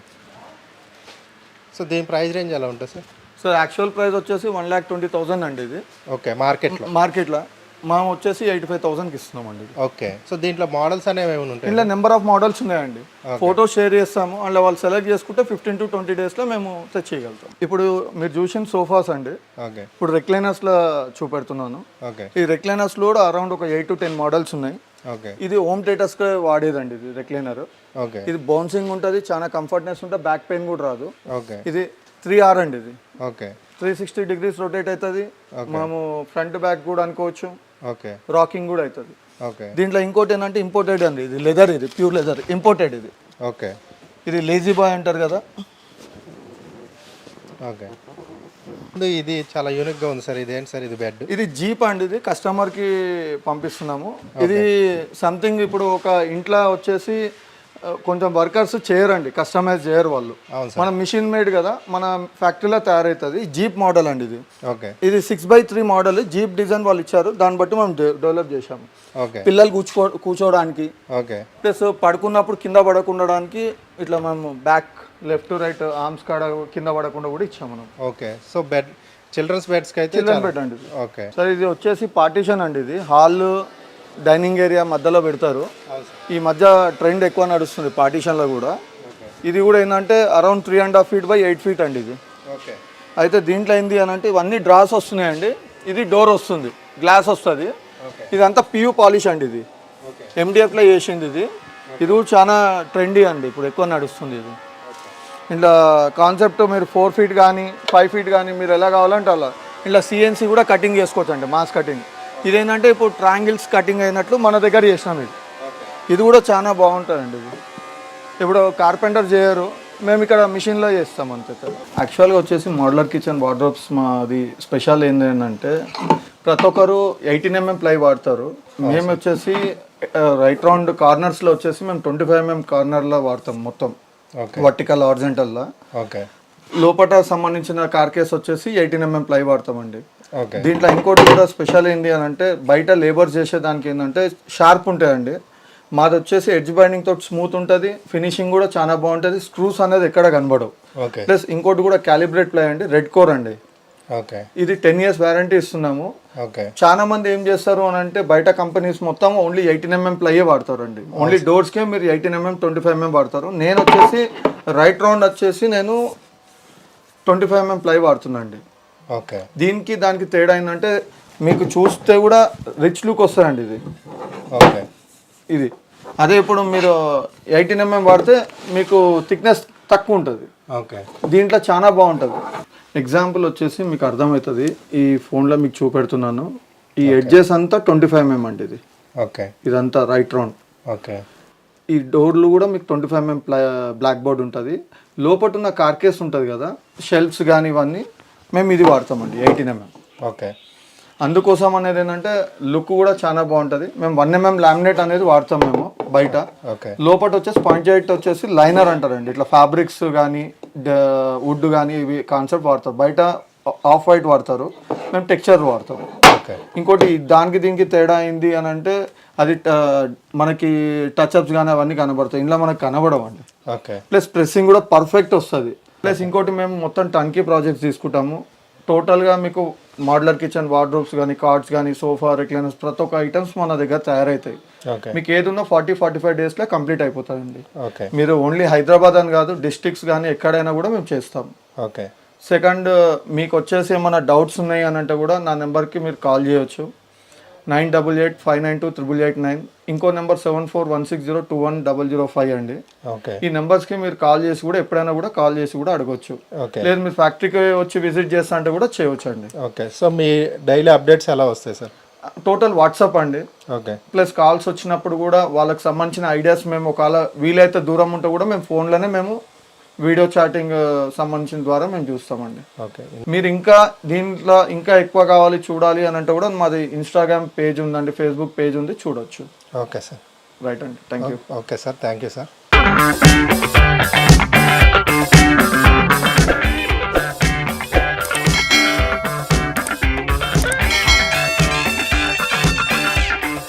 సో దీని ప్రైస్ రేంజ్ ఎలా ఉంటుంది సార్? సో యాక్చువల్ ప్రైస్ వచ్చేసి వన్ ల్యాక్ ట్వంటీ థౌసండ్ అండి ఇది. ఓకే మార్కెట్లో. మార్కెట్లో. మనం వచ్చేసి ఎయిటీ ఫైవ్ థౌసండ్కి ఇస్తున్నామండి ఓకే. సో దీంట్లో మోడల్స్ అనేవి ఏమైనా ఉంటాయి ఇందులో నెంబర్ ఆఫ్ మోడల్స్ ఉన్నాయండి. ఫోటో షేర్ చేస్తాము. అందులో వాళ్ళు సెలెక్ట్ చేసుకుంటే ఫిఫ్టీన్ టు ట్వంటీ డేస్లో మేము తెచ్చేయగలుగుతాం ఇప్పుడు మీరు చూసిన సోఫాస్ అండి. ఓకే. ఇప్పుడు రెక్లైనర్స్లో చూపెడుతున్నాను. ఓకే. ఈ రెక్లైనర్స్లో కూడా అరౌండ్ ఒక ఎయిట్ టు టెన్ మోడల్స్ ఉన్నాయి. ఓకే. ఇది హోమ్ థియేటర్స్కి వాడేదండి ఇది రెక్లైనర్. ఓకే. ఇది బౌన్సింగ్ ఉంటుంది చాలా కంఫర్ట్నెస్ ఉంటుంది బ్యాక్ పెయిన్ కూడా రాదు. ఓకే. ఇది త్రీ ఆర్ అండి ఇది. Okay. Three sixty degrees rotate అవుతుంది. మనము ఫ్రంట్ బ్యాక్ కూడా అనుకోవచ్చు. ఓకే. రాకింగ్ కూడా అవుతుంది. ఓకే. దీంట్లో ఇంకోటి ఏంటంటే ఇంపోర్టెడ్ అండి. ఇది లెదర్ ఇది ప్యూర్ లెదర్ ఇంపోర్టెడ్ ఇది. ఓకే. ఇది లేజీ బాయ్ అంటారు కదా. ఓకే. ఇది- చాలా యూనిక్గా ఉంది సార్. ఇది ఏంటి సార్ ఇది బెడ్ ఇది జీప్ అండి ఇది. కస్టమర్కి పంపిస్తున్నాము. ఇది సంథింగ్ ఇప్పుడు ఒక ఇంట్లో వచ్చేసి కొంచెం వర్కర్స్ చేయరండి కస్టమైజ్ చేయరు వాళ్ళు. మన మిషన్ మేడ్ కదా మన ఫ్యాక్టరీలో తయారవుతుంది జీప్ మోడల్ అండి ఇది. ఓకే. ఇది six by three model jeep design వాళ్ళు ఇచ్చారు దాన్ని బట్టి మనం డెవలప్ చేశాము. ఓకే. పిల్లలు కూర్చో కూర్చోవడానికి. ఓకే. ప్లస్ పడుకున్నప్పుడు కింద పడకుండడానికి ఇట్లా మనం బ్యాక్ లెఫ్ట్ రైట్ ఆర్మ్స్ కాడ కింద పడకుండా కూడా ఇచ్చాము మనం. ఓకే. సో బెడ్ చిల్డ్రన్స్ బెడ్స్కి అయితే చిల్డ్రన్ చాలా- బెడ్ అండి ఓకే. సార్ ఇది వచ్చేసి పార్టీషన్ అండి ఇది. హాల్ డైనింగ్ ఏరియా మధ్యలో పెడతారు. ఈ మధ్య ట్రెండ్ ఎక్కువ నడుస్తుంది పార్టీషన్లో కూడా. ఇది కూడా ఏంటంటే around three and half feet by eight feet అండి ఇది. ఓకే. అయితే దీంట్లో ఏంది అని అంటే ఇవన్నీ డ్రాస్ వస్తున్నాయండి. ఇది డోర్ వస్తుంది. గ్లాస్ వస్తుంది. ఇదంతా పియూ పాలిష్ అండి ఇది. ఎండిఎఫ్లో చేసింది ఇది. ఇది చాలా ట్రెండీ అండి. ఇప్పుడు ఎక్కువ నడుస్తుంది ఇది. ఇట్లా కాన్సెప్ట్ మీరు ఫోర్ ఫీట్ కానీ ఫైవ్ ఫీట్ కానీ మీరు ఎలా కావాలంటే అలా. ఇట్లా సిఎన్సి కూడా కటింగ్ చేసుకోవచ్చు అండి మాస్ కటింగ్ ఇదేంటంటే ఇప్పుడు ట్రాంగిల్స్ కటింగ్ అయినట్లు మన దగ్గర చేసినాం ఇది. ఇది కూడా చాలా బాగుంటుందండి ఇది. ఇప్పుడు కార్పెంటర్ చేయరు మేము ఇక్కడ మిషన్లో చేస్తాం అంతే యాక్చువల్గా వచ్చేసి మోడలర్ కిచెన్ వార్డ్రోబ్స్ మాది స్పెషల్ ఏంటి ఏంటంటే ప్రతి ఒక్కరు ఎయిటీన్ ఎంఎం ప్లై వాడతారు. మేము వచ్చేసి రైట్ రౌండ్ కార్నర్స్లో వచ్చేసి మేము ట్వంటీ ఫైవ్ ఎంఎం కార్నర్లో వాడతాం మొత్తం. వర్టికల్ ఆర్జెంటల్లో ఓకే. లోపల సంబంధించిన కార్ కేస్ వచ్చేసి ఎయిటీన్ ఎంఎం ప్లై వాడతామండి. దీంట్లో ఇంకోటి కూడా స్పెషల్ ఏంటి అని అంటే బయట లేబర్ చేసే దానికి ఏంటంటే షార్ప్ ఉంటాయండి మాది వచ్చేసి ఎడ్జ్ బైండింగ్ తోటి స్మూత్ ఉంటుంది. ఫినిషింగ్ కూడా చాలా బాగుంటుంది. స్క్రూస్ అనేది ఎక్కడ కనబడవు. ఓకే ప్లస్ ఇంకోటి కూడా క్యాలిబ్రేట్ ప్లై అండి. రెడ్ కోర్ అండి. ఓకే ఇది టెన్ ఇయర్స్ వ్యారంటీ ఇస్తున్నాము. ఓకే చాలా మంది ఏం చేస్తారు అని అంటే బయట కంపెనీస్ మొత్తం ఓన్లీ ఎయిటీన్ ఎంఎం ప్లైయే వాడతారు అండి ఓన్లీ డోర్స్కే మీరు eighteen MM twenty five MM వాడతారు. నేను వచ్చేసి రైట్ రౌండ్ వచ్చేసి నేను ట్వంటీ ఫైవ్ ఎంఎం ప్లై వాడుతున్నాండి. ఓకే. దీనికి దానికి తేడా ఏంటంటే మీకు చూస్తే కూడా రిచ్ లుక్ వస్తుందండి ఇది. ఓకే. ఇది. అదే ఇప్పుడు మీరు ఎయిటీన్ ఎంఎం వాడితే మీకు థిక్నెస్ తక్కువ ఉంటుంది. ఓకే. దీంట్లో చాలా బాగుంటుంది. ఎగ్జాంపుల్ వచ్చేసి మీకు అర్థమవుతుంది. ఈ ఫోన్లో మీకు చూపెడుతున్నాను. ఈ ఎడ్జెస్ అంతా ట్వంటీ ఫైవ్ ఎంఎం అండి ఇది. ఓకే. ఇదంతా రైట్ రౌండ్ ఓకే. ఈ డోర్లు కూడా మీకు twenty five MM black board ఉంటుంది. లోపల ఉన్న కార్కేస్ ఉంటుంది కదా. షెల్ఫ్స్ కానీ ఇవన్నీ మేము ఇది వాడతామండి ఎయిటీన్ ఎంఎం ఓకే. అందుకోసం అనేది ఏంటంటే లుక్ కూడా చాలా బాగుంటుంది. మేము వన్ ఎంఎం లామినేట్ అనేది వాడతాం మేము బయట. ఓకే. లోపల వచ్చేసి పాయింట్ ఎయిట్ వచ్చేసి లైనర్ అంటారండి. ఇట్లా ఫ్యాబ్రిక్స్ కానీ వుడ్ కానీ ఇవి కాన్సెప్ట్ వాడతారు. బయట ఆఫ్ వైట్ వాడతారు. మేము టెక్స్చర్ వాడతాం. ఓకే. ఇంకోటి దానికి దీనికి తేడా అయింది అని అంటే అది మనకి టచ్అప్స్ కానీ అవన్నీ కనబడతాయి. ఇంట్లో మనకు కనబడవండి. ఓకే. ప్లస్ ప్రెస్సింగ్ కూడా పర్ఫెక్ట్ వస్తుంది. ప్లస్ ఇంకోటి మేము మొత్తం టంకీ ప్రాజెక్ట్స్ తీసుకుంటాము. టోటల్గా మీకు మోడలర్ కిచెన్ వార్డ్రోబ్స్ కానీ కార్డ్స్ కానీ సోఫా రిక్లైనర్స్ ప్రతి ఒక్క ఐటమ్స్ మన దగ్గర తయారవుతాయి ఓకే. మీకు ఏది ఉన్నా ఫార్టీ ఫార్టీ ఫైవ్ డేస్లో కంప్లీట్ అయిపోతుందండి ఓకే. మీరు ఓన్లీ హైదరాబాద్ అని కాదు డిస్ట్రిక్ట్స్ కానీ ఎక్కడైనా కూడా మేము చేస్తాం. ఓకే. సెకండ్ మీకు వచ్చేసి ఏమైనా డౌట్స్ ఉన్నాయి అని అంటే కూడా నా నెంబర్కి మీరు కాల్ చేయొచ్చు. Nine double eight five nine two triple eight nine ఇంకో number seven four one six zero two one double zero five అండి. ఓకే. ఈ నెంబర్స్కి మీరు కాల్ చేసి కూడా ఎప్పుడైనా కూడా కాల్ చేసి కూడా అడగొచ్చు. ఓకే. లేదు మీరు ఫ్యాక్టరీకి వచ్చి విజిట్ చేస్తా అంటే కూడా చేయొచ్చు అండి ఓకే. సో మీ డైలీ అప్డేట్స్ ఎలా వస్తాయి సార్? టోటల్ వాట్సాప్ అండి. ఓకే. ప్లస్ కాల్స్ వచ్చినప్పుడు కూడా వాళ్ళకి సంబంధించిన ఐడియాస్ మేము ఒకవేళ వీలైతే దూరం ఉంటే కూడా మేము ఫోన్లోనే మేము వీడియో చాటింగ్ సంబంధించిన ద్వారా మేము చూస్తామండి. ఓకే. మీరు ఇంకా దీంట్లో ఇంకా ఎక్కువ కావాలి చూడాలి అని అంటే కూడా మాది ఇన్స్టాగ్రామ్ పేజ్ ఉందండి ఫేస్బుక్ పేజ్ ఉంది చూడొచ్చు. Okay sir. రైట్ అండి. Thank you okay sir. Thank you sir.